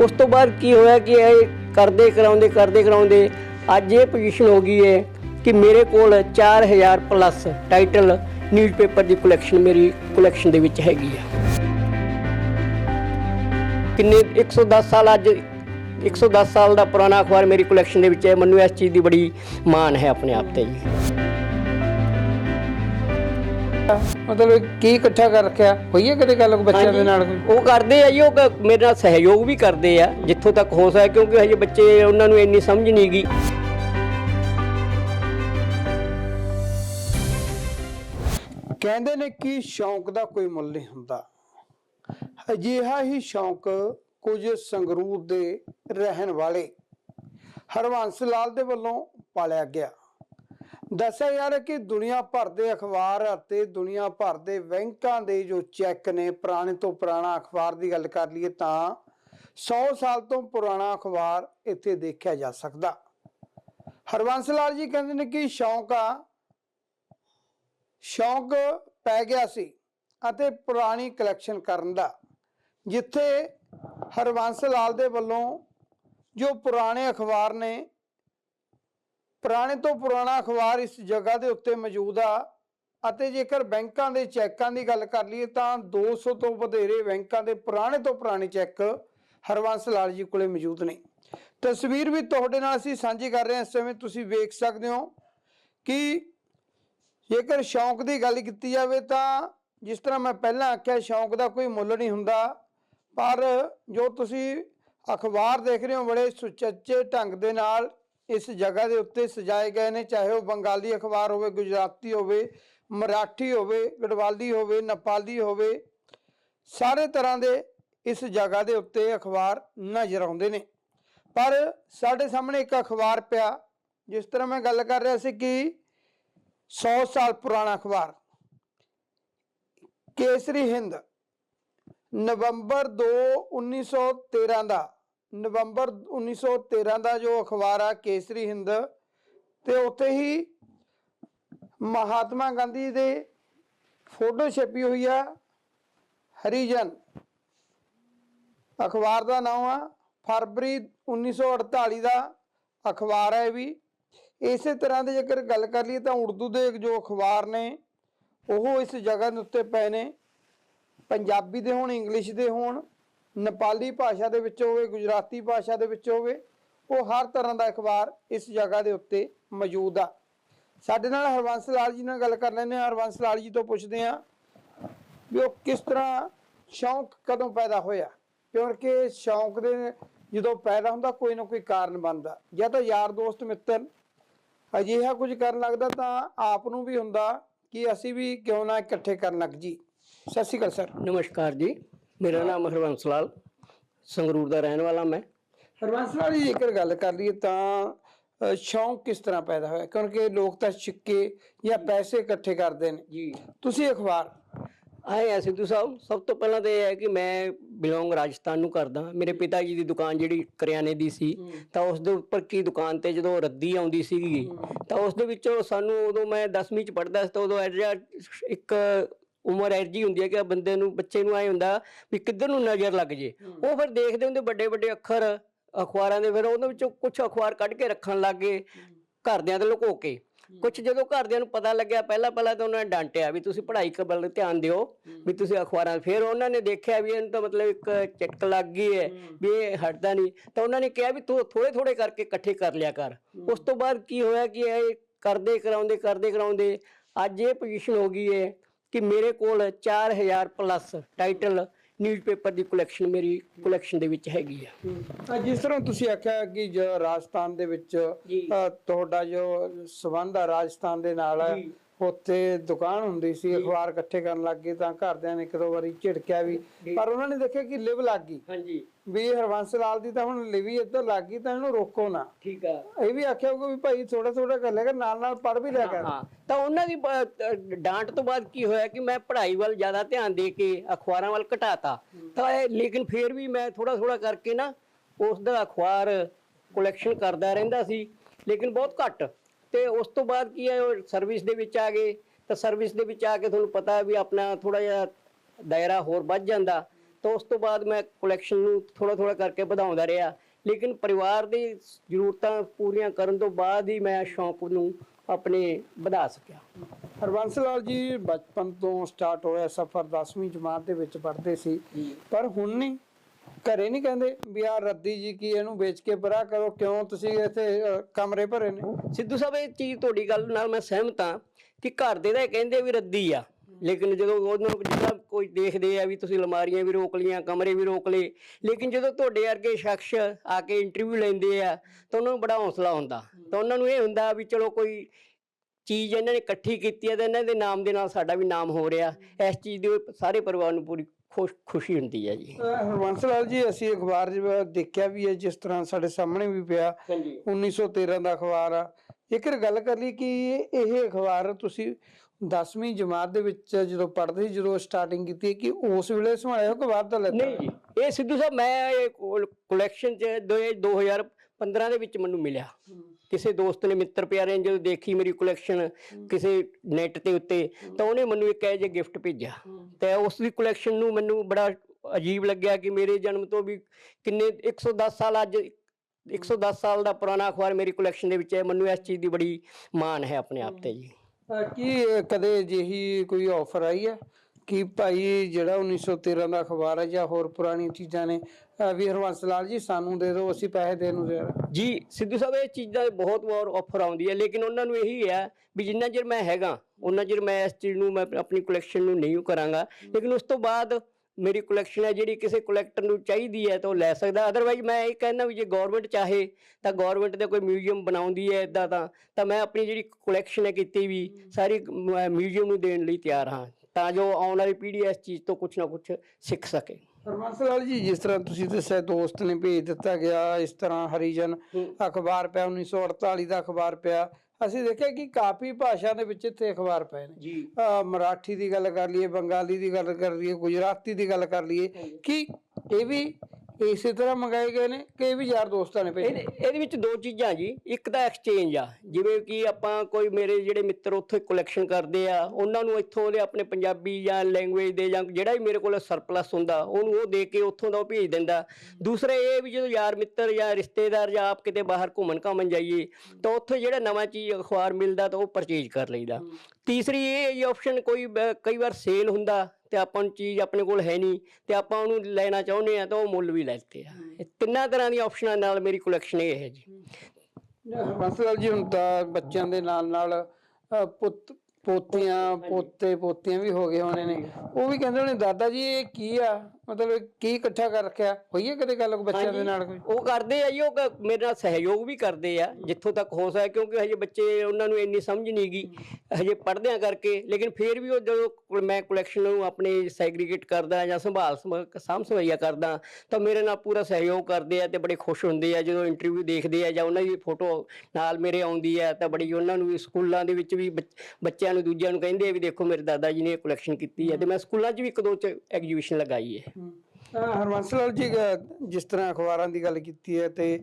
ਉਸ ਤੋਂ ਬਾਅਦ ਕੀ ਹੋਇਆ ਕਿ ਇਹ ਕਰਦੇ ਕਰਾਉਂਦੇ ਕਰਦੇ ਕਰਾਉਂਦੇ ਅੱਜ ਇਹ ਪੋਜੀਸ਼ਨ ਹੋ ਗਈ ਹੈ ਕਿ ਮੇਰੇ ਕੋਲ 4000 ਪਲੱਸ ਟਾਈਟਲ ਨਿਊਜ਼ਪੇਪਰ ਦੀ ਕਲੈਕਸ਼ਨ ਮੇਰੀ ਕਲੈਕਸ਼ਨ ਦੇ ਵਿੱਚ ਹੈਗੀ ਆ। ਕਿੰਨੇ 110 ਸਾਲ ਅੱਜ 110 ਸਾਲ ਦਾ ਪੁਰਾਣਾ ਅਖਬਾਰ ਮੇਰੀ ਕਲੈਕਸ਼ਨ ਦੇ ਵਿੱਚ ਹੈ। ਮੈਨੂੰ ਇਸ ਚੀਜ਼ ਦੀ ਬੜੀ ਮਾਣ ਹੈ ਆਪਣੇ ਆਪ ਤੇ ਜੀ। ਮਤਲਬ ਕੀ ਇਕੱਠਾ ਕਰ ਰੱਖਿਆ? ਹੋਈ ਹੈ ਕਦੇ ਗੱਲ ਬੱਚਿਆਂ ਦੇ ਨਾਲ ਕੋਈ? ਉਹ ਕਰਦੇ ਆ ਜੀ ਉਹ ਕ- ਮੇਰੇ ਨਾਲ ਸਹਿਯੋਗ ਵੀ ਕਰਦੇ ਆ ਜਿੱਥੋਂ ਤੱਕ ਹੋ ਸਕੇ ਕਿਉਂਕਿ ਹਜੇ ਬੱਚੇ ਉਹਨਾਂ ਨੂੰ ਇੰਨੀ ਸਮਝ ਨਹੀਂ ਗਈ ਕਹਿੰਦੇ ਨੇ ਕਿ ਸ਼ੌਂਕ ਦਾ ਕੋਈ ਮੁੱਲ ਨਹੀਂ ਹੁੰਦਾ। ਅਜਿਹਾ ਹੀ ਸ਼ੌਂਕ ਕੁਝ ਸੰਗਰੂਰ ਦੇ ਰਹਿਣ ਵਾਲੇ ਹਰਵੰਸ ਲਾਲ ਦੇ ਵੱਲੋਂ ਪਾਲਿਆ ਗਿਆ। ਦੱਸਿਆ ਜਾ ਰਿਹਾ ਕਿ ਦੁਨੀਆ ਭਰ ਦੇ ਅਖਬਾਰ ਅਤੇ ਦੁਨੀਆ ਭਰ ਦੇ ਬੈਂਕਾਂ ਦੇ ਜੋ ਚੈੱਕ ਨੇ ਪੁਰਾਣੇ ਤੋਂ ਪੁਰਾਣਾ ਅਖਬਾਰ ਦੀ ਗੱਲ ਕਰ ਲਈਏ ਤਾਂ 100 ਸਾਲ ਤੋਂ ਪੁਰਾਣਾ ਅਖਬਾਰ ਇੱਥੇ ਦੇਖਿਆ ਜਾ ਸਕਦਾ। ਹਰਵੰਸ ਲਾਲ ਜੀ ਕਹਿੰਦੇ ਨੇ ਕਿ ਸ਼ੌਂਕ ਆ, ਸ਼ੌਂਕ ਪੈ ਗਿਆ ਸੀ ਅਤੇ ਪੁਰਾਣੀ ਕਲੈਕਸ਼ਨ ਕਰਨ ਦਾ, ਜਿੱਥੇ ਹਰਵੰਸ ਲਾਲ ਦੇ ਵੱਲੋਂ ਜੋ ਪੁਰਾਣੇ ਅਖਬਾਰ ਨੇ ਪੁਰਾਣੇ ਤੋਂ ਪੁਰਾਣਾ ਅਖਬਾਰ ਇਸ ਜਗ੍ਹਾ ਦੇ ਉੱਤੇ ਮੌਜੂਦ ਆ ਅਤੇ ਜੇਕਰ ਬੈਂਕਾਂ ਦੇ ਚੈੱਕਾਂ ਦੀ ਗੱਲ ਕਰ ਲਈਏ ਤਾਂ 200 ਤੋਂ ਵਧੇਰੇ ਬੈਂਕਾਂ ਦੇ ਪੁਰਾਣੇ ਤੋਂ ਪੁਰਾਣੇ ਚੈੱਕ ਹਰਵੰਸ ਲਾਲ ਜੀ ਕੋਲੇ ਮੌਜੂਦ ਨੇ। ਤਸਵੀਰ ਵੀ ਤੁਹਾਡੇ ਨਾਲ ਅਸੀਂ ਸਾਂਝੀ ਕਰ ਰਹੇ ਹਾਂ ਇਸ ਸਮੇਂ। ਤੁਸੀਂ ਵੇਖ ਸਕਦੇ ਹੋ ਕਿ ਜੇਕਰ ਸ਼ੌਂਕ ਦੀ ਗੱਲ ਕੀਤੀ ਜਾਵੇ ਤਾਂ ਜਿਸ ਤਰ੍ਹਾਂ ਮੈਂ ਪਹਿਲਾਂ ਆਖਿਆ, ਸ਼ੌਂਕ ਦਾ ਕੋਈ ਮੁੱਲ ਨਹੀਂ ਹੁੰਦਾ, ਪਰ ਜੋ ਤੁਸੀਂ ਅਖਬਾਰ ਦੇਖ ਰਹੇ ਹੋ ਬੜੇ ਸੁਚੱਜੇ ਢੰਗ ਦੇ ਨਾਲ ਇਸ ਜਗ੍ਹਾ ਦੇ ਉੱਤੇ ਸਜਾਏ ਗਏ ਨੇ, ਚਾਹੇ ਉਹ ਬੰਗਾਲੀ ਅਖਬਾਰ ਹੋਵੇ, ਗੁਜਰਾਤੀ ਹੋਵੇ, ਮਰਾਠੀ ਹੋਵੇ, ਗੜਵਾਲੀ ਹੋਵੇ, ਨੇਪਾਲੀ ਹੋਵੇ, ਸਾਰੇ ਤਰ੍ਹਾਂ ਦੇ ਇਸ ਜਗ੍ਹਾ ਦੇ ਉੱਤੇ ਅਖਬਾਰ ਨਜ਼ਰ ਆਉਂਦੇ ਨੇ। ਪਰ ਸਾਡੇ ਸਾਹਮਣੇ ਇੱਕ ਅਖਬਾਰ ਪਿਆ, ਜਿਸ ਤਰ੍ਹਾਂ ਮੈਂ ਗੱਲ ਕਰ ਰਿਹਾ ਸੀ ਕਿ 100 ਸਾਲ ਪੁਰਾਣਾ ਅਖਬਾਰ, ਕੇਸਰੀ ਹਿੰਦ, ਨਵੰਬਰ 2 1913 ਦਾ ਨਵੰਬਰ 1913 ਦਾ ਜੋ ਅਖਬਾਰ ਆ, ਕੇਸਰੀ ਹਿੰਦ, ਤੇ ਉੱਥੇ ਹੀ ਮਹਾਤਮਾ ਗਾਂਧੀ ਦੇ ਫੋਟੋ ਛਪੀ ਹੋਈ ਆ, ਹਰੀਜਨ। ਅਖਬਾਰ ਦਾ ਨਾਮ ਆ, ਫਰਵਰੀ 1948 ਦਾ ਅਖਬਾਰ ਹੈ ਇਹ ਵੀ। ਇਸੇ ਤਰ੍ਹਾਂ ਦੇ ਜੇਕਰ ਗੱਲ ਕਰ ਲਈਏ ਤਾਂ ਉਰਦੂ ਦੇ ਜੋ ਅਖਬਾਰ ਨੇ, ਉਹ ਇਸ ਜਗ੍ਹਾ ਦੇ ਉੱਤੇ ਪਏ ਨੇ। ਪੰਜਾਬੀ ਦੇ ਹੋਣ, ਇੰਗਲਿਸ਼ ਦੇ ਹੋਣ ਨੇਪਾਲੀ ਭਾਸ਼ਾ ਦੇ ਵਿੱਚ ਹੋਵੇ, ਗੁਜਰਾਤੀ ਭਾਸ਼ਾ ਦੇ ਵਿੱਚ ਹੋਵੇ, ਉਹ ਹਰ ਤਰ੍ਹਾਂ ਦਾ ਅਖਬਾਰ ਇਸ ਜਗ੍ਹਾ ਦੇ ਉੱਤੇ ਮੌਜੂਦ ਆ। ਸਾਡੇ ਨਾਲ ਹਰਵੰਸ ਲਾਲ ਜੀ ਨਾਲ ਗੱਲ ਕਰ ਲੈਂਦੇ ਹਾਂ। ਹਰਵੰਸ ਲਾਲ ਜੀ ਤੋਂ ਪੁੱਛਦੇ ਹਾਂ ਵੀ ਉਹ ਕਿਸ ਤਰ੍ਹਾਂ ਸ਼ੌਂਕ ਕਦੋਂ ਪੈਦਾ ਹੋਇਆ? ਕਿਉਂਕਿ ਸ਼ੌਂਕ ਦੇ ਜਦੋਂ ਪੈਦਾ ਹੁੰਦਾ, ਕੋਈ ਨਾ ਕੋਈ ਕਾਰਨ ਬਣਦਾ। ਜਾਂ ਤਾਂ ਯਾਰ, ਦੋਸਤ, ਮਿੱਤਰ, ਅਜਿਹਾ ਕੁਝ ਕਰਨ ਲੱਗਦਾ ਤਾਂ ਆਪ ਨੂੰ ਵੀ ਹੁੰਦਾ ਕਿ ਅਸੀਂ ਵੀ ਕਿਉਂ ਨਾ ਇਕੱਠੇ ਕਰਨ ਲੱਗ ਜੀ ਸਤਿ ਸ਼੍ਰੀ ਅਕਾਲ, ਸਰ। ਨਮਸਕਾਰ ਜੀ। ਮੇਰਾ ਨਾਮ ਹਰਵੰਸ ਲਾਲ ਸੰਗਰੂਰ ਦਾ ਰਹਿਣ ਵਾਲਾ ਮੈਂ। ਹਰਵੰਸ ਲਾਲ ਜੀ ਜੇਕਰ ਗੱਲ ਕਰ ਲਈਏ ਤਾਂ ਅ, ਸ਼ੌਂਕ ਕਿਸ ਤਰ੍ਹਾਂ ਪੈਦਾ ਹੋਇਆ? ਕਿਉਂਕਿ ਲੋਕ ਤਾਂ ਸਿੱਕੇ ਜਾਂ ਪੈਸੇ ਇਕੱਠੇ ਕਰਦੇ ਨੇ। ਜੀ। ਤੁਸੀਂ ਅਖਬਾਰ? ਆਏ ਆ ਸਿੱਧੂ ਸਾਹਿਬ ਸਭ ਤੋਂ ਪਹਿਲਾਂ ਤਾਂ ਇਹ ਹੈ ਕਿ ਮੈਂ ਬਿਲੋਂਗ ਰਾਜਸਥਾਨ ਨੂੰ ਕਰਦਾ ਮੇਰੇ ਪਿਤਾ ਜੀ ਦੀ ਦੁਕਾਨ ਜਿਹੜੀ ਕਰਿਆਨੇ ਦੀ ਸੀ ਤਾਂ ਉਸ ਦੇ ਉੱਪਰ ਕੀ ਦੁਕਾਨ ਤੇ ਜਦੋਂ ਰੱਦੀ ਆਉਂਦੀ ਸੀਗੀ ਤਾਂ ਉਸ ਦੇ ਵਿੱਚੋਂ ਸਾਨੂੰ ਉਦੋਂ ਮੈਂ 10ਵੀਂ ਚ ਪੜ੍ਹਦਾ ਸੀ ਤਾਂ ਉਦੋਂ ਜਿਹਾ ਇੱਕ ਉਮਰ ਐਜੀ ਹੁੰਦੀ ਹੈ ਕਿ ਬੰਦੇ ਨੂੰ ਬੱਚੇ ਨੂੰ ਐ ਹੁੰਦਾ ਵੀ ਕਿੱਧਰ ਨੂੰ ਨਜ਼ਰ ਲੱਗ ਜੇ। ਉਹ ਫਿਰ ਦੇਖਦੇ ਹੁੰਦੇ ਵੱਡੇ ਵੱਡੇ ਅੱਖਰ ਅਖਬਾਰਾਂ ਦੇ ਫਿਰ ਉਹਨਾਂ ਵਿੱਚੋਂ ਕੁਝ ਅਖਬਾਰ ਕੱਢ ਕੇ ਰੱਖਣ ਲੱਗੇ ਘਰਦਿਆਂ ਤੇ ਲੁਕੋ ਕੇ। ਕੁਝ ਜਦੋਂ ਘਰਦਿਆਂ ਨੂੰ ਪਤਾ ਲੱਗਿਆ ਪਹਿਲਾਂ ਪਹਿਲਾਂ ਤਾਂ ਉਹਨਾਂ ਨੇ ਡਾਂਟਿਆ ਵੀ ਤੁਸੀਂ ਪੜ੍ਹਾਈ ਵੱਲ ਧਿਆਨ ਦਿਓ ਵੀ ਤੁਸੀਂ ਅਖਬਾਰਾਂ ਫਿਰ ਉਹਨਾਂ ਨੇ ਦੇਖਿਆ ਵੀ ਇਹਨੂੰ ਤਾਂ ਮਤਲਬ ਇੱਕ ਚਟਕ ਲੱਗ ਗਈ ਹੈ ਵੀ ਇਹ ਹਟਦਾ ਨਹੀਂ। ਤਾਂ ਉਹਨਾਂ ਨੇ ਕਿਹਾ ਵੀ ਤੂੰ ਥੋੜੇ ਥੋੜੇ ਕਰਕੇ ਇਕੱਠੇ ਕਰ ਲਿਆ ਕਰ। ਉਸ ਤੋਂ ਬਾਅਦ ਕੀ ਹੋਇਆ ਕਿ ਇਹ ਕਰਦੇ ਕਰਾਉਂਦੇ ਕਰਦੇ ਕਰਾਉਂਦੇ ਅੱਜ ਇਹ ਪੋਜੀਸ਼ਨ ਹੋ ਗਈ ਹੈ। ਕਿ ਮੇਰੇ ਕੋਲ 4000 ਪਲੱਸ ਟਾਈਟਲ ਨਿਊਜ਼ਪੇਪਰ ਦੀ ਕਲੈਕਸ਼ਨ ਮੇਰੀ ਕਲੈਕਸ਼ਨ ਦੇ ਵਿੱਚ ਹੈਗੀ ਆ ਜਿਸ ਤਰ੍ਹਾਂ ਤੁਸੀਂ ਆਖਿਆ ਕਿ ਜੋ ਰਾਜਸਥਾਨ ਦੇ ਵਿੱਚ ਤੁਹਾਡਾ ਜੋ ਸਬੰਧ ਆ ਰਾਜਸਥਾਨ ਦੇ ਨਾਲ। ਉੱਥੇ ਦੁਕਾਨ ਹੁੰਦੀ ਸੀ ਅਖਬਾਰ ਇਕੱਠੇ ਕਰਨ ਲੱਗ ਗਏ ਤਾਂ ਘਰਦਿਆਂ ਨੇ ਇੱਕ ਦੋ ਵਾਰੀ ਝਿੜਕਿਆ ਵੀ। ਪਰ ਉਹਨਾਂ ਨੇ ਦੇਖਿਆ ਕਿ ਲਿਵ ਲੱਗ ਗਈ। ਹਾਂਜੀ। ਵੀ ਹਰਵੰਸ ਲਾਲ ਦੀ ਤਾਂ ਹੁਣ ਲਿਵੀ ਇੱਧਰ ਲੱਗ ਗਈ ਤਾਂ ਇਹਨੂੰ ਰੋਕੋ ਨਾ। ਠੀਕ ਆ। ਇਹ ਵੀ ਆਖਿਆ ਹੋਊਗਾ ਵੀ ਭਾਈ ਥੋੜਾ ਥੋੜਾ ਕਰ ਲਿਆ ਕਰ ਨਾਲ ਨਾਲ ਪੜ ਵੀ ਲਿਆ ਕਰ। ਹਾਂ। ਤਾਂ ਉਹਨਾਂ ਦੀ ਡਾਂਟ ਤੋਂ ਬਾਅਦ ਕੀ ਹੋਇਆ ਕਿ ਮੈਂ ਪੜ੍ਹਾਈ ਵੱਲ ਜ਼ਿਆਦਾ ਧਿਆਨ ਦੇ ਕੇ ਅਖਬਾਰਾਂ ਵੱਲ ਘਟਾਤਾ। ਤਾਂ ਇਹ ਲੇਕਿਨ ਫਿਰ ਵੀ ਮੈਂ ਥੋੜਾ ਥੋੜਾ ਕਰਕੇ ਨਾ ਉਸ ਦਾ ਅਖਬਾਰ ਕਲੈਕਸ਼ਨ ਕਰਦਾ ਰਹਿੰਦਾ ਸੀ। ਲੇਕਿਨ ਬਹੁਤ ਘੱਟ। ਤੇ ਉਸ ਤੋਂ ਬਾਅਦ ਕੀ ਹੈ ਉਹ ਸਰਵਿਸ ਦੇ ਵਿੱਚ ਆ ਗਏ। ਤਾਂ ਸਰਵਿਸ ਦੇ ਵਿੱਚ ਆ ਕੇ ਤੁਹਾਨੂੰ ਪਤਾ ਹੈ ਵੀ ਆਪਣਾ ਥੋੜਾ ਜਿਹਾ ਦਾਇਰਾ ਹੋਰ ਵੱਧ ਜਾਂਦਾ। ਤਾਂ ਉਸ ਤੋਂ ਬਾਅਦ ਮੈਂ ਕਲੈਕਸ਼ਨ ਨੂੰ ਥੋੜਾ ਥੋੜਾ ਕਰਕੇ ਵਧਾਉਂਦਾ ਰਿਹਾ। ਲੇਕਿਨ ਪਰਿਵਾਰ ਦੀ ਜ਼ਰੂਰਤਾਂ ਪੂਰੀਆਂ ਕਰਨ ਤੋਂ ਬਾਅਦ ਹੀ ਮੈਂ ਸ਼ੌਂਕ ਨੂੰ ਆਪਣੇ ਵਧਾ ਸਕਿਆ। ਹਰਬੰਸ ਲਾਲ ਜੀ ਬਚਪਨ ਤੋਂ ਸਟਾਰਟ ਹੋਇਆ ਸਫ਼ਰ 10ਵੀਂ ਜਮਾਤ ਦੇ ਵਿੱਚ ਪੜ੍ਹਦੇ ਸੀ। ਪਰ ਹੁਣ ਨਹੀਂ। ਘਰੇ ਨਹੀਂ ਕਹਿੰਦੇ ਵੀ ਆ ਰੱਦੀ ਜੀ ਕੀ ਇਹਨੂੰ ਵੇਚ ਕੇ ਪਰਾ ਕਰੋ ਕਿਉਂ ਤੁਸੀਂ ਇੱਥੇ ਅ, ਕਮਰੇ ਭਰੇ ਨੇ? ਸਿੱਧੂ ਸਾਹਿਬ ਇਹ ਚੀਜ਼ ਤੁਹਾਡੀ ਗੱਲ ਨਾਲ ਮੈਂ ਸਹਿਮਤ ਹਾਂ ਕਿ ਘਰ ਦੇ ਤਾਂ ਇਹ ਕਹਿੰਦੇ ਵੀ ਰੱਦੀ ਆ ਲੇਕਿਨ ਜਦੋਂ ਉਹਨਾਂ ਨੂੰ ਜਿਹੜਾ ਕੋਈ ਦੇਖਦੇ ਆ ਵੀ ਤੁਸੀਂ ਅਲਮਾਰੀਆਂ ਵੀ ਰੋਕ ਲੀਆਂ ਕਮਰੇ ਵੀ ਰੋਕ ਲਏ ਲੇਕਿਨ ਜਦੋਂ ਤੁਹਾਡੇ ਵਰਗੇ ਸ਼ਖਸ ਆ ਕੇ ਇੰਟਰਵਿਊ ਲੈਂਦੇ ਆ ਤਾਂ ਉਹਨਾਂ ਨੂੰ ਬੜਾ ਹੌਸਲਾ ਹੁੰਦਾ। ਤਾਂ ਉਹਨਾਂ ਨੂੰ ਇਹ ਹੁੰਦਾ ਵੀ ਚਲੋ ਕੋਈ ਚੀਜ਼ ਇਹਨਾਂ ਨੇ ਇਕੱਠੀ ਕੀਤੀ ਹੈ ਤਾਂ ਇਹਨਾਂ ਦੇ ਨਾਮ ਦੇ ਨਾਲ ਸਾਡਾ ਵੀ ਨਾਮ ਹੋ ਰਿਹਾ। ਇਸ ਚੀਜ਼ ਦੀ ਸਾਰੇ ਪਰਿਵਾਰ ਨੂੰ ਪੂਰੀ ਖੁਸ਼ ਖੁਸ਼ੀ ਹੁੰਦੀ ਹੈ ਜੀ। ਅ, ਹਰਬੰਸ ਲਾਲ ਜੀ ਅਸੀਂ ਅਖਬਾਰ ਦੇਖਿਆ ਵੀ ਹੈ ਜਿਸ ਤਰ੍ਹਾਂ ਸਾਡੇ ਸਾਹਮਣੇ ਵੀ ਪਿਆ ਹਾਂਜੀ। 1913 ਦਾ ਅਖਬਾਰ ਆ। ਜੇਕਰ ਗੱਲ ਕਰ ਲਈ ਕਿ ਇਹ ਅਖਬਾਰ ਤੁਸੀਂ 10ਵੀਂ ਜਮਾਤ ਦੇ ਵਿੱਚ ਜਦੋਂ ਪੜ੍ਹਦੇ ਸੀ ਜਦੋਂ ਸਟਾਰਟਿੰਗ ਕੀਤੀ ਕਿ ਉਸ ਵੇਲੇ ਸੰਭਾਲਿਆ ਬਾਅਦ ਦਾ ਲੈਤਾ? ਨਹੀਂ ਜੀ ਇਹ ਸਿੱਧੂ ਸਾਹਿਬ ਮੈਂ ਇਹ ਕਲੈਕਸ਼ਨ ਚ ਦੋ- ਇਹ 2015 ਦੇ ਵਿੱਚ ਮੈਨੂੰ ਮਿਲਿਆ। ਕਿਸੇ ਦੋਸਤ ਨੇ ਮਿੱਤਰ ਪਿਆਰੇ ਨੇ ਜਦੋਂ ਦੇਖੀ ਮੇਰੀ ਕਲੈਕਸ਼ਨ ਕਿਸੇ ਨੈਟ ਦੇ ਉੱਤੇ ਤਾਂ ਉਹਨੇ ਮੈਨੂੰ ਇੱਕ ਇਹ ਜਿਹਾ ਗਿਫਟ ਭੇਜਿਆ। ਤੇ ਉਸ ਦੀ ਕਲੈਕਸ਼ਨ ਨੂੰ ਮੈਨੂੰ ਬੜਾ ਅਜੀਬ ਲੱਗਿਆ ਕਿ ਮੇਰੇ ਜਨਮ ਤੋਂ ਵੀ ਕਿੰਨੇ 110 ਸਾਲ ਅੱਜ 110 ਸਾਲ ਦਾ ਪੁਰਾਣਾ ਅਖਬਾਰ ਮੇਰੀ ਕਲੈਕਸ਼ਨ ਦੇ ਵਿੱਚ ਹੈ। ਮੈਨੂੰ ਇਸ ਚੀਜ਼ ਦੀ ਬੜੀ ਮਾਣ ਹੈ ਆਪਣੇ ਆਪ ਤੇ ਜੀ। ਕੀ ਕਦੇ ਅਜਿਹੀ ਕੋਈ ਆਫਰ ਆਈ ਹੈ? ਕਿ ਭਾਈ ਜਿਹੜਾ 1913 ਦਾ ਅਖਬਾਰ ਹੈ ਜਾਂ ਹੋਰ ਪੁਰਾਣੀਆਂ ਚੀਜ਼ਾਂ ਨੇ ਵੀ ਹਰਵੰਸ ਲਾਲ ਜੀ, ਸਾਨੂੰ ਦੇ ਦਿਓ, ਅਸੀਂ ਪੈਸੇ ਦੇਣ ਨੂੰ ਤਿਆਰ ਜੀ, ਸਿੱਧੂ ਸਾਹਿਬ, ਇਹ ਚੀਜ਼ ਦਾ ਬਹੁਤ ਵਾਰ ਆਫਰ ਆਉਂਦੀ ਹੈ, ਲੇਕਿਨ ਉਹਨਾਂ ਨੂੰ ਇਹੀ ਹੈ ਵੀ ਜਿੰਨਾ ਚਿਰ ਮੈਂ ਹੈਗਾ, ਉਹਨਾਂ ਚਿਰ ਮੈਂ ਇਸ ਚੀਜ਼ ਨੂੰ, ਮੈਂ ਆਪਣੀ ਕਲੈਕਸ਼ਨ ਨੂੰ ਨਹੀਂ ਕਰਾਂਗਾ। ਲੇਕਿਨ ਉਸ ਤੋਂ ਬਾਅਦ ਮੇਰੀ ਕਲੈਕਸ਼ਨ ਹੈ, ਜਿਹੜੀ ਕਿਸੇ ਕਲੈਕਟਰ ਨੂੰ ਚਾਹੀਦੀ ਹੈ ਤਾਂ ਉਹ ਲੈ ਸਕਦਾ। ਅਦਰਵਾਈਜ਼ ਮੈਂ ਇਹ ਕਹਿੰਦਾ ਵੀ ਜੇ ਗਵਰਨਮੈਂਟ ਚਾਹੇ, ਤਾਂ ਗਵਰਨਮੈਂਟ ਦਾ ਕੋਈ ਮਿਊਜ਼ੀਅਮ ਬਣਾਉਂਦੀ ਹੈ ਇਦਾਂ ਤਾਂ ਤਾਂ ਮੈਂ ਆਪਣੀ ਜਿਹੜੀ ਕਲੈਕਸ਼ਨ ਹੈ ਕੀਤੀ ਵੀ, ਸਾਰੀ ਮਿਊਜ਼ੀਅਮ ਨੂੰ ਦੇਣ ਲਈ ਤਿਆਰ ਹਾਂ। ਤਾਂ ਜੋ ਆਉਣ ਵਾਲੀ ਪੀੜ੍ਹੀ ਇਸ ਚੀਜ਼ ਤੋਂ ਕੁਝ ਨਾ ਕੁਝ ਸਿੱਖ ਸਕੇ। ਹਰਮੰਸ ਲਾਲ ਜੀ ਜਿਸ ਤਰ੍ਹਾਂ ਤੁਸੀਂ ਦੱਸਿਆ ਦੋਸਤ ਨੇ ਭੇਜ ਦਿੱਤਾ ਗਿਆ ਇਸ ਤਰ੍ਹਾਂ ਹਰੀਜਨ। ਅਖਬਾਰ ਪਿਆ 1948 ਦਾ ਅਖਬਾਰ ਪਿਆ। ਅਸੀਂ ਦੇਖਿਆ ਕਿ ਕਾਫੀ ਭਾਸ਼ਾ ਦੇ ਵਿੱਚ ਇੱਥੇ ਅਖਬਾਰ ਪਏ ਨੇ। ਜੀ। ਮਰਾਠੀ ਦੀ ਗੱਲ ਕਰ ਲਈਏ ਬੰਗਾਲੀ ਦੀ ਗੱਲ ਕਰ ਲਈਏ ਗੁਜਰਾਤੀ ਦੀ ਗੱਲ ਕਰ ਲਈਏ ਕਿ ਇਹ ਵੀ ਇਸੇ ਤਰ੍ਹਾਂ ਮੰਗਾਏ ਗਏ ਨੇ ਕਿ ਇਹ ਵੀ ਯਾਰ ਦੋਸਤਾਂ ਨੇ ਭੇਜੇ। ਇਹਦੇ ਇਹਦੇ ਵਿੱਚ ਦੋ ਚੀਜ਼ਾਂ ਜੀ। ਇੱਕ ਤਾਂ ਐਕਸਚੇਂਜ ਆ। ਜਿਵੇਂ ਕਿ ਆਪਾਂ ਕੋਈ ਮੇਰੇ ਜਿਹੜੇ ਮਿੱਤਰ ਉੱਥੇ ਕਲੈਕਸ਼ਨ ਕਰਦੇ ਆ ਉਹਨਾਂ ਨੂੰ ਇੱਥੋਂ ਦੇ ਆਪਣੇ ਪੰਜਾਬੀ ਜਾਂ ਲੈਂਗੁਏਜ ਦੇ ਜਾਂ ਜਿਹੜਾ ਵੀ ਮੇਰੇ ਕੋਲ ਸਰਪਲਸ ਹੁੰਦਾ ਉਹਨੂੰ ਉਹ ਦੇ ਕੇ ਉੱਥੋਂ ਦਾ ਉਹ ਭੇਜ ਦਿੰਦਾ। ਦੂਸਰਾ ਇਹ ਵੀ ਜਦੋਂ ਯਾਰ ਮਿੱਤਰ ਜਾਂ ਰਿਸ਼ਤੇਦਾਰ ਜਾਂ ਆਪ ਕਿਤੇ ਬਾਹਰ ਘੁੰਮਣ ਘਾਮਣ ਜਾਈਏ ਤਾਂ ਉੱਥੇ ਜਿਹੜਾ ਨਵਾਂ ਚੀਜ਼ ਅਖਬਾਰ ਮਿਲਦਾ ਤਾਂ ਉਹ ਪਰਚੇਜ ਕਰ ਲਈਦਾ। ਤੀਸਰੀ ਇਹ ਆਪਸ਼ਨ ਕੋਈ ਬ- ਕਈ ਵਾਰ ਸੇਲ ਹੁੰਦਾ। ਤੇ ਆਪਾਂ ਨੂੰ ਚੀਜ਼ ਆਪਣੇ ਕੋਲ ਹੈ ਨਹੀਂ ਤੇ ਆਪਾਂ ਉਹਨੂੰ ਲੈਣਾ ਚਾਹੁੰਦੇ ਆ ਤਾਂ ਉਹ ਮੁੱਲ ਵੀ ਲੈਤੇ ਆ। ਇਹ ਤਿੰਨਾਂ ਤਰ੍ਹਾਂ ਦੀਆਂ ਆਪਸ਼ਨਾਂ ਨਾਲ ਮੇਰੀ ਕਲੈਕਸ਼ਨ ਇਹ ਹੈ ਜੀ। ਲਾਲ ਜੀ ਹੁਣ ਤਾਂ ਬੱਚਿਆਂ ਦੇ ਨਾਲ ਨਾਲ ਪੁੱਤ ਪੋਤੀਆਂ ਪੋਤੇ ਪੋਤੀਆਂ ਵੀ ਹੋ ਗਏ ਹੋਣੇ ਨੇ। ਉਹ ਵੀ ਕਹਿੰਦੇ ਹੋਣੇ ਦਾਦਾ ਜੀ ਇਹ ਕੀ ਆ? ਮਤਲਬ ਕੀ ਇਕੱਠਾ ਕਰ ਰੱਖਿਆ? ਹੋਈ ਹੈ ਕਦੇ ਗੱਲ ਬੱਚਿਆਂ ਦੇ ਨਾਲ ਕੋਈ? ਉਹ ਕਰਦੇ ਆ ਜੀ ਉਹ ਕ- ਮੇਰੇ ਨਾਲ ਸਹਿਯੋਗ ਵੀ ਕਰਦੇ ਆ ਜਿੱਥੋਂ ਤੱਕ ਹੋ ਸਕੇ ਕਿਉਂਕਿ ਹਜੇ ਬੱਚੇ ਉਹਨਾਂ ਨੂੰ ਇੰਨੀ ਸਮਝ ਨਹੀਂ ਗਈ ਹਜੇ ਪੜ੍ਹਦਿਆਂ ਕਰਕੇ ਲੇਕਿਨ ਫਿਰ ਵੀ ਉਹ ਜਦੋਂ ਮੈਂ ਕਲੈਕਸ਼ਨ ਨੂੰ ਆਪਣੇ ਸੈਗਰੀਗੇਟ ਕਰਦਾ ਜਾਂ ਸੰਭਾਲ ਸੰਭ- ਸਾਂਭ ਸੰਭਾਈਆ ਕਰਦਾ ਤਾਂ ਮੇਰੇ ਨਾਲ ਪੂਰਾ ਸਹਿਯੋਗ ਕਰਦੇ ਆ ਤੇ ਬੜੇ ਖੁਸ਼ ਹੁੰਦੇ ਆ। ਜਦੋਂ ਇੰਟਰਵਿਊ ਦੇਖਦੇ ਆ ਜਾਂ ਉਹਨਾਂ ਦੀ ਫੋਟੋ ਨਾਲ ਮੇਰੇ ਆਉਂਦੀ ਆ ਤਾਂ ਬੜੀ ਉਹਨਾਂ ਨੂੰ ਵੀ ਸਕੂਲਾਂ ਦੇ ਵਿੱਚ ਵੀ ਬੱਚ- ਬੱਚਿਆਂ ਨੂੰ ਦੂਜਿਆਂ ਨੂੰ ਕਹਿੰਦੇ ਆ ਵੀ ਦੇਖੋ ਮੇਰੇ ਦਾਦਾ ਜੀ ਨੇ ਇਹ ਕਲੈਕਸ਼ਨ ਕੀਤੀ ਹੈ ਤੇ ਮੈਂ ਸਕੂਲਾਂ 'ਚ ਵੀ ਇੱਕ ਦੋ ਚ ਐਗਜੀਬਿਸ਼ਨ ਲਗਾਈ ਹੈ। ਅਹ ਹਰਬੰਸ ਲਾਲ ਜੀ ਜਿਸ ਤਰ੍ਹਾਂ ਅਖਬਾਰਾਂ ਦੀ ਗੱਲ ਕੀਤੀ ਹੈ ਤੇ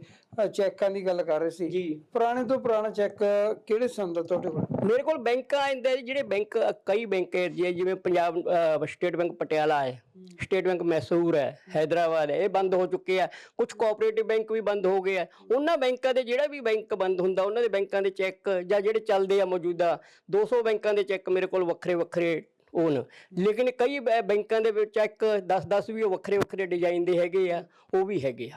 ਚੈੱਕਾਂ ਦੀ ਗੱਲ ਕਰ ਰਹੇ ਸੀ। ਜੀ। ਪੁਰਾਣੇ ਤੋਂ ਪੁਰਾਣਾ ਚੈੱਕ ਕਿਹੜੇ ਸੰਦ ਤੁਹਾਡੇ ਕੋਲ? ਮੇਰੇ ਕੋਲ ਬੈਂਕ ਆਂਦੇ ਜਿਹੜੇ ਬੈਂਕ ਕਈ ਬੈਂਕ ਹੈ ਜਿਵੇਂ ਜਿਵੇਂ ਪੰਜਾਬ ਸਟੇਟ ਬੈਂਕ ਪਟਿਆਲਾ ਹੈ ਸਟੇਟ ਬੈਂਕ ਮੈਸੂਰ ਹੈ ਹੈਦਰਾਬਾਦ ਹੈ ਇਹ ਬੰਦ ਹੋ ਚੁੱਕੇ ਆ। ਕੁਝ ਕੋਆਪਰੇਟਿਵ ਬੈਂਕ ਵੀ ਬੰਦ ਹੋ ਗਏ ਆ। ਉਹਨਾਂ ਬੈਂਕਾਂ ਦੇ ਜਿਹੜਾ ਵੀ ਬੈਂਕ ਬੰਦ ਹੁੰਦਾ ਉਹਨਾਂ ਦੇ ਬੈਂਕਾਂ ਦੇ ਚੈੱਕ ਜਾਂ ਜਿਹੜੇ ਚੱਲਦੇ ਆ ਮੌਜੂਦਾ 200 ਬੈਂਕਾਂ ਦੇ ਚੈੱਕ ਮੇਰੇ ਕੋਲ ਵੱਖਰੇ ਵੱਖਰੇ ਹੋਣ ਲੇਕਿਨ ਕਈ ਬੈ- ਬੈਂਕਾਂ ਦੇ ਵਿੱਚ ਚੈੱਕ 10-10 ਵੀ ਉਹ ਵੱਖਰੇ ਵੱਖਰੇ ਡਿਜ਼ਾਈਨ ਦੇ ਹੈਗੇ ਆ ਉਹ ਵੀ ਹੈਗੇ ਆ।